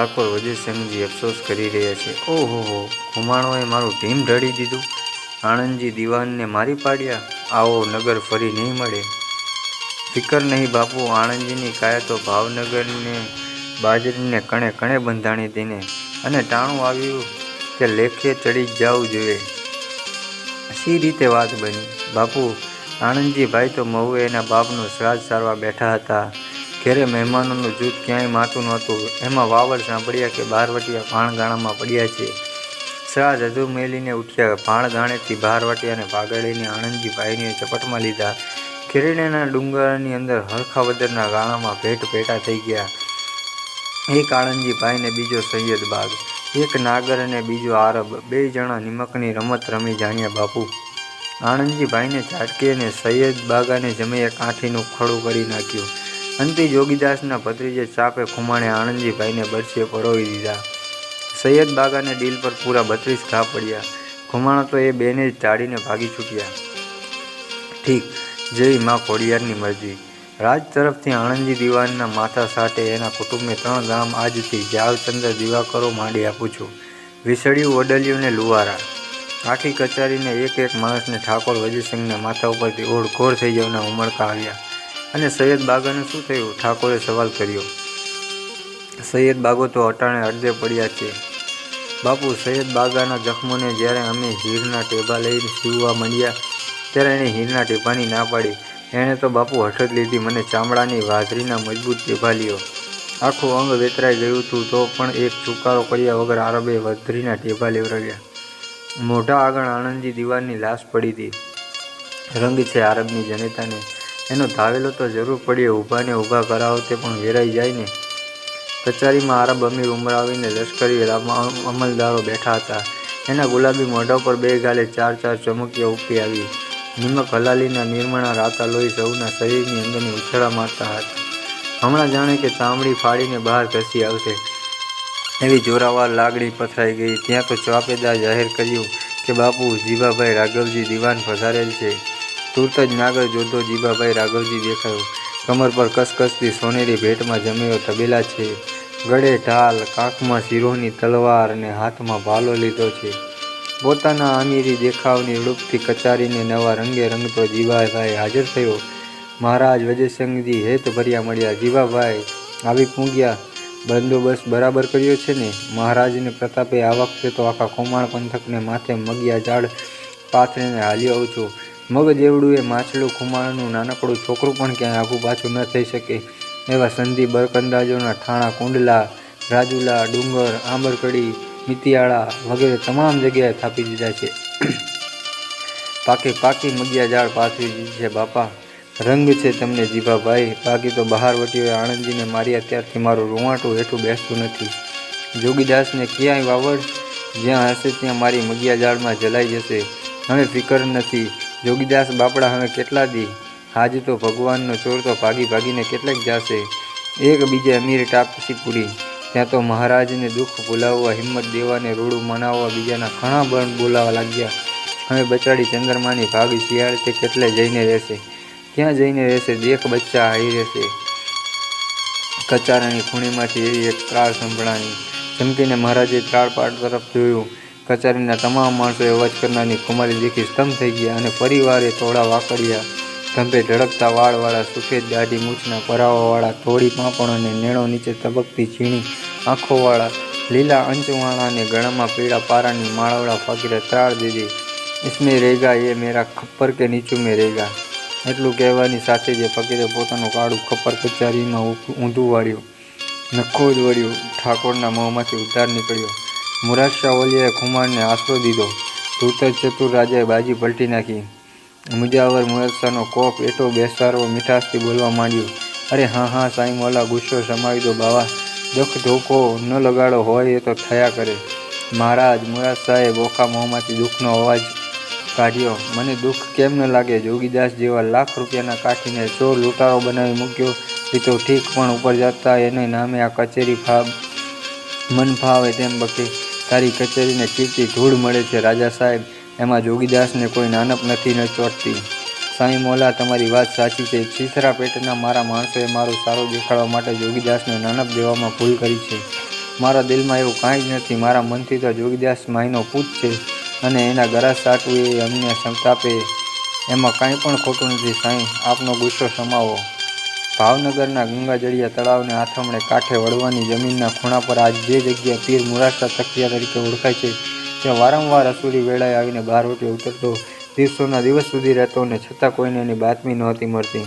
ઠાકોર વજયસિંહજી અફસોસ કરી રહ્યા છે. ઓહો, હો હુમાણોએ મારું ઢીમ ઢળી દીધું. આણંદજી દિવાનને મારી પાડ્યા. આવો નગર ફરી નહીં મળે. ફિકર નહીં બાપુ, આણંદજીની કાયા તો ભાવનગરને, બાજરીને કણે કણે બંધાણી તેને અને ટાણું આવ્યું કે લેખે ચડી જવું જોઈએ. સી રીતે વાત બની? બાપુ, આણંદજી ભાઈ તો મહુએ એના બાપનું શ્રાદ્ધ સારવા બેઠા હતા. ઘેરે મહેમાનોનું જૂથ ક્યાંય માતું નહોતું. એમાં વાવર સાંભળ્યા કે બારવટિયા ભાણગાણામાં પડ્યા છે. શ્રાદ્ધ હજુ મેલીને ઉઠ્યા. ભાણગાણેથી બારવટિયાને ભાગળીને આણંદજીભાઈને ચપટમાં લીધા. ખીરણીના ડુંગરની અંદર હરખાવદરના ગાણામાં ભેટ ભેટા થઈ ગયા. એક આણંદજીભાઈને બીજો સૈયદ બાગ, એક નાગર અને બીજો આરબ, બે જણા નિમકની રમત રમી જાણ્યા બાપુ. આણંદજીભાઈને ચાટકી અને સૈયદ બાગાને જમીએ કાંઠીનું ખડું કરી નાખ્યું. અંતે જોગીદાસના ભત્રીજે ચાપે ખુમાણે આણંદજીભાઈને બરસીએ પરોવી દીધા. સૈયદ બાગાને ડીલ પર પૂરા બત્રીસ ઘા પડ્યા. ખુમાણો તો એ બેને જ ટાળીને ભાગી છૂટ્યા. ઠીક, જેવી માં ખોડિયારની મરજી. રાજ તરફથી આણંદજી દિવાનના માથા સાટે એના કુટુંબને ત્રણ ગામ આજથી જાવચંદ્ર દિવાકરો માંડી આપું છું. વિસળ્યું વડલિયું લુવારા આખી કચારીને એક એક માણસને ઠાકોર વજીસિંહના માથા ઉપરથી ઓળખોર થઈ જવાના ઉમળકા આવ્યા. અને સૈયદ બાગાને શું થયું? ઠાકોરે સવાલ કર્યો. સૈયદ બાગો તો અટાણે અડધે પડ્યા છે. બાપુ, સૈયદ બાગાના જખમોને જ્યારે અમે હીરના ટેબા લઈને સીવવા માંડ્યા, ત્યારે એણે હીરના ટેબાની ના પાડી. એણે તો બાપુ હઠત લીધી, મને ચામડાની વાઘરીના મજબૂત ટેબા લ્યો. આખું અંગ વેતરાઈ ગયું હતું તો પણ એક ચુકારો કર્યા વગર આરબે વધરીના ટેબા લેવરાવ્યા મોઢા આગળ આણંદજી દીવારની લાશ પડી હતી. રંગ છે આરબની જનતાને. એનો ધાવેલો તો જરૂર પડીએ, ઊભાને ઊભા કરાવો, તે પણ વેરાઈ જાય ને. કચેરીમાં આરબ અમીર ઉમરાવીને લશ્કરી અમલદારો બેઠા હતા. એના ગુલાબી મોઢા પર બે ગાલે ચાર ચાર ચમકીઓ ઉપી આવી. નિમક હલાલીના નિર્મણા રાતા લોહી સૌના શરીરની અંદરની ઉછળા મારતા હતા. હમણાં જાણે કે ચામડી ફાડીને બહાર ઘસી આવશે. એવી જોરાવાર લાગણી પથરાઈ ગઈ. ત્યાં તો ચોપેદાર જાહેર કર્યું કે, બાપુ, જીવાભાઈ રાઘવજી દિવાન પધારેલ છે. તુરત જ નાગર જોતો જીભાભાઈ રાઘવજી દેખાયો. કમર પર કસકસતી સોનેરી ભેટમાં જમેલો તબેલા છે. ગળે ઢાલ, કાંખમાં શિરોની તલવાર અને હાથમાં ભાલો લીધો છે. પોતાના અમીરી દેખાવની રૂપથી કચારીને નવા રંગે રંગતો જીવાભાઈ હાજર થયો. મહારાજ વજયસિંહજી હેત ભર્યા મળ્યા. જીવાભાઈ આવી પૂગ્યા બંદોબસ્ત બરાબર કર્યો છે ને? મહારાજને પ્રતાપે આ વખતે તો આખા કૌમાણ પંથકને માથે મગિયા ઝાડ પાથરીને હાલ્યો છું મગ જેવડું એ માછલું ખુમાણનું નાનકડું છોકરું પણ ક્યાંય આઘું પાછું ન થઈ શકે. એવા સંધિ બરકંદાજોના ઠાણા, કુંડલા, રાજુલા, ડુંગર, આંબરકડી, મિતિયાળા વગેરે તમામ જગ્યાએ થાપી દીધા છે. પાકે પાકી મગિયા ઝાડ પાથરી દીધી છે, બાપા. રંગ છે તમને જીભાભાઈ. બાકી તો બહાર વટીઓએ આણંદજીને માર્યા ત્યારથી મારું રૂવાટું હેઠું બેસતું નથી. જોગીદાસને ક્યાંય વાવડ? જ્યાં હશે ત્યાં મારી મગિયા ઝાડમાં જલાઈ જશે. હવે ફિકર નથી. જોગીદાસ બાપડા હવે કેટલા દી હાજ તો ભગવાનનો ચોર તો ભાગી ભાગીને કેટલેક જાશે. એક બીજે અમીર ટાપસી પૂરી. ત્યાં તો મહારાજને દુઃખ ભૂલાવવા, હિંમત દેવાને રૂડું મનાવવા બીજાના ઘણા બળ બોલાવા લાગ્યા. હવે બચાડી ચંદ્રમાની ભાગી શિયાળ તે કેટલે જઈને રહેશે? ક્યાં જઈને રહેશે, દેખ બચ્ચા હાઈ રહેશે. કચારાની ખૂણીમાંથી એવી એક ત્રાળ સંભળાણી. ચમકીને મહારાજે ત્રાળ પાટ તરફ જોયું. કચેરીના તમામ માણસો અવાજ કરનારની કુમારી દેખી સ્તંભ થઈ ગયા અને પરિવારે થોડા વાકડ્યા ધંભે ઢળકતા વાળવાળા સુખેદ દાઢી મૂછના પરાવાવાળા થોડી પાંપણ અને નેણો નીચે તબકતી ઝીણી આંખોવાળા લીલા અંચવાળા અને ગળામાં પીળા પારાની માળવડા ફકીરે ત્રાળ દીધી. ઇસમે રેગા એ મેરા ખપ્પર કે નીચું મેં રેગા. એટલું કહેવાની સાથે જે ફકીરે પોતાનું કાળું ખપ્પર કચેરીમાં ઊંધું વાળ્યું નખો જ વળ્યું ઠાકોરના મોંમાંથી ઉધાર નીકળ્યો. મુરાદશાહ ઓલિયાએ ખુમારને આશરો દીધો. તુરત ચતુર રાજાએ બાજી પલટી નાખી. મુજાવર મુરાદ શાહનો કોપ એટો બેસારો મીઠાશથી બોલવા માંડ્યો. અરે હા હા સાંઈ મોલા ગુસ્સો સમાવી દો બાવા. દખ ધોકો ન લગાડો, હોય એ તો થયા કરે. મહારાજ મુરાદ શાહે બોખા મોંમાંથી દુઃખનો અવાજ કાઢ્યો. મને દુઃખ કેમ ન લાગે? જોગીદાસ જેવા લાખ રૂપિયાના કાઠીને સો લૂંટારો બનાવી મૂક્યો. એ તો ઠીક, પણ ઉપર જતા એને નામે આ કચેરી ફાબ, મન ફાવે તેમ બકે. તારી કચેરીને કીર્તિ ધૂળ મળે છે. રાજા સાહેબ, એમાં જોગીદાસને કોઈ નાનપ નથી, ન ચોટતી. સાંઈ મોલા, તમારી વાત સાચી છે. છીસરા પેટના મારા માણસોએ મારું સારું દેખાડવા માટે જોગીદાસને નાનપ દેવામાં ભૂલ કરી છે. મારા દિલમાં એવું કાંઈ જ નથી. મારા મનથી તો જોગીદાસ માઈનો પૂત છે અને એના ગરા સાટવું એ અમને સંતાપે એમાં કાંઈ પણ ખોટું નથી. સાંઈ, આપનો ગુસ્સો સમાવો. ભાવનગરના ગંગાજળિયા તળાવને આથમણે કાંઠે વળવાની જમીનના ખૂણા પર આજ જે જગ્યા પીર મુરાસા તકિયા તરીકે ઓળખાય છે. ત્યાં વારંવાર અસુરી વેળાએ આવીને ઉઠી ઉતરતો, દિવસોના દિવસ સુધી રહેતો અને છતાં કોઈને એની બાતમી નહોતી મળતી.